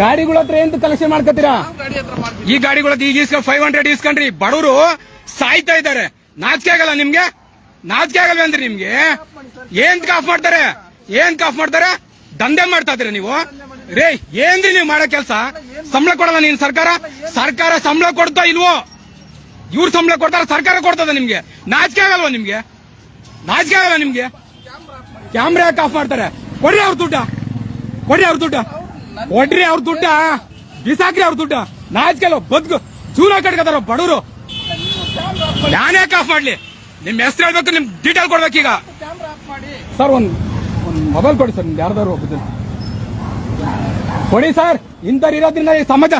ಗಾಡಿಗಳ ಹತ್ರ ಎಂತ ಕಲೆಕ್ಷನ್ ಮಾಡ್ಕೊತೀರಾ ಈ ಗಾಡಿಗಳ ಈಗ ಇಸ್ಕೊಂಡ್ ಫೈವ್ ಹಂಡ್ರೆಡ್ ಇಸ್ಕೊಂಡ್ರಿ ಬಡವರು ಸಾಯ್ತಾ ಇದ್ದಾರೆ. ನಾಚಿಕೆ ಆಗಲ್ಲ ನಿಮ್ಗೆ? ನಾಚಿಕೆ ಆಗಲ್ಲ ಅಂದ್ರೆ ನಿಮ್ಗೆ? ಏನ್ ಕಾಫ್ ಮಾಡ್ತಾರೆ? ಏನ್ ಕಾಫ್ ಮಾಡ್ತಾರೆ? ದಂಧೆ ಮಾಡ್ತಾ ಇದ್ರಿ ನೀವು? ರೇ ಏನ್ರಿ ನೀವು ಮಾಡೋ ಕೆಲಸ? ಸಂಬಳ ಕೊಡಲ್ಲ ನೀನ್ ಸರ್ಕಾರ? ಸರ್ಕಾರ ಸಂಬಳ ಕೊಡ್ತಾ ಇಲ್ವೋ? ಇವ್ರು ಸಂಬಳ ಕೊಡ್ತಾರ ಸರ್ಕಾರ ಕೊಡ್ತದ ನಿಮ್ಗೆ? ನಾಚಿಕೆ ಆಗಲ್ವಾ ನಿಮ್ಗೆ? ನಾಚಿಕೆ ಆಗಲ್ಲ ನಿಮ್ಗೆ? ಕ್ಯಾಮ್ರಾ ಕಾಫ್ ಆಫ್ ಮಾಡ್ತಾರೆ? ಕೊಡ್ರಿ ಅವ್ರ ದುಡ್ಡ. ಕೊಡಿ ಅವ್ರ ದುಡ್ಡ. ಕೊಡ್ರಿ ಅವ್ರ ದುಡ್ಡ? ಬಿಸಾಕ್ರಿ ಅವ್ರ ದುಡ್ಡ? ನಾಚಿಕೆ ಬದುಕು ಜೂನ ಕಟ್ಕೋತಾರ ಬಡವರು ನಾನೇ ಕಾಫ್ ಮಾಡ್ಲಿ. ನಿಮ್ ಹೆಸರು ಹೇಳ್ಬೇಕು ನಿಮ್ ಡೀಟೇಲ್ ಕೊಡ್ಬೇಕೀಗ ಸರ್ ಒಂದ್ ಒಂದ್ ಮೊಬೈಲ್ ಕೊಡಿ ಸರ್ ನಿಮ್ದು ಯಾರ್ದಾರು ಒಬ್ಬದ್ದು ಕೊಡಿ ಸರ್ ಇಂಥವ್ರು ಇರೋದ್ರಿಂದ ಈ ಸಮಾಜ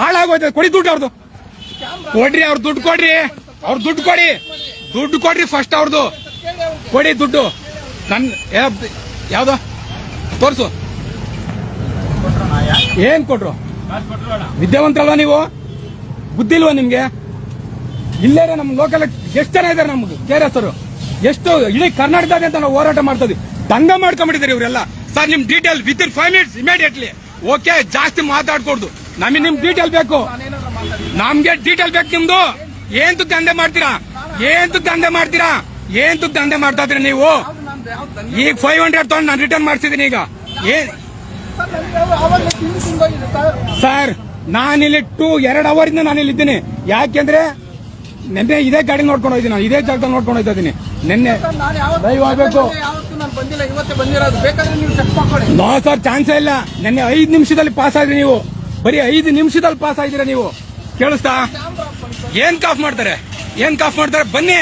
ಹಾಳಾಗೋಯ್ತದೆ. ಕೊಡಿ ದುಡ್ಡು ಅವ್ರದ್ದು ಕೊಡ್ರಿ ಅವ್ರ ದುಡ್ಡು ಕೊಡ್ರಿ. ಅವ್ರ ದುಡ್ಡು ಕೊಡಿ. ದುಡ್ಡು ಕೊಡ್ರಿ ಫಸ್ಟ್ ಅವ್ರದ್ದು ಕೊಡಿ ದುಡ್ಡು. ನನ್ ಯಾವ್ದು? ತೋರ್ಸು. ಏನ್ ಕೊಟ್ರು? ವಿದ್ಯಾವಂತರಲ್ವಾ ನೀವು? ಬುದ್ಧಿ ಇಲ್ವಾ ನಿಮ್ಗೆ? ಇಲ್ಲೇ ನಮ್ ಲೋಕಲ್ ಎಷ್ಟು ಜನ ಇದಾರೆ ನಮ್ಗೆ? ಅವರು ಎಷ್ಟು ಇಡೀ ಕರ್ನಾಟಕದಾದ್ಯಂತ ನಾವು ಹೋರಾಟ ಮಾಡ್ತಾ ಇದ್ದೀವಿ. ದಂಗ ಮಾಡ್ಕೊಂಡ್ಬಿಟ್ಟಿದ್ದಾರೆ ಇವರೆಲ್ಲ. ಸರ್, ನಿಮ್ detail with in five minutes immediately okay ಜಾಸ್ತಿ ಮಾತಾಡ್ಕೊಡ್ದು. ನಮಗೆ ನಿಮ್ ಡೀಟೇಲ್ ಬೇಕು. ನಮ್ಗೆ ಡೀಟೇಲ್ ಬೇಕು ನಿಮ್ದು. ಏನ್ ದಂಧೆ ಮಾಡ್ತೀರಾ? ಏನ್ ದಂಧೆ ಮಾಡ್ತೀರಾ? ಏನ್ ದಂಧೆ ಮಾಡ್ತಾ ಇದ್ರಿ ನೀವು? ಈಗ ಫೈವ್ ಹಂಡ್ರೆಡ್ ತಗೊಂಡು ನಾನು ರಿಟರ್ನ್ ಮಾಡ್ಸಿದೀನಿ ಈಗ. ಏನ್ ಸರ್ ನಾನಿಲ್ಲಿ ಟು ಎರಡು ಅವರ್ ಇಂದ ನಾನಿಲ್ಲಿ ಇದ್ದೀನಿ ಯಾಕೆಂದ್ರೆ ನಿನ್ನೆ ಇದೇ ಗಾಡಿ ನೋಡ್ಕೊಂಡು ಹೋಯ್ತೀನಿ ನಾನು ಇದೇ ಜಾಗದಲ್ಲಿ ನೋಡ್ಕೊಂಡು ಹೋಯ್ತಾ ಇದ್ದೀನಿ. ನಿನ್ನೆ ದಯವ್ ಆಗ್ಬೇಕು. ನೋ ಸರ್ ಚಾನ್ಸೇ ಇಲ್ಲ. ನಿನ್ನೆ ಐದು ನಿಮಿಷದಲ್ಲಿ ಪಾಸ್ ಆದ್ರಿ ನೀವು. ಬರೀ ಐದು ನಿಮಿಷದಲ್ಲಿ ಪಾಸ್ ಆಗಿದ್ದೀರಾ ನೀವು. ಕೇಳಿಸ್ತಾ? ಏನ್ ಕಾಫ್ ಮಾಡ್ತಾರೆ? ಏನ್ ಕಾಫ್ ಮಾಡ್ತಾರೆ? ಬನ್ನಿ.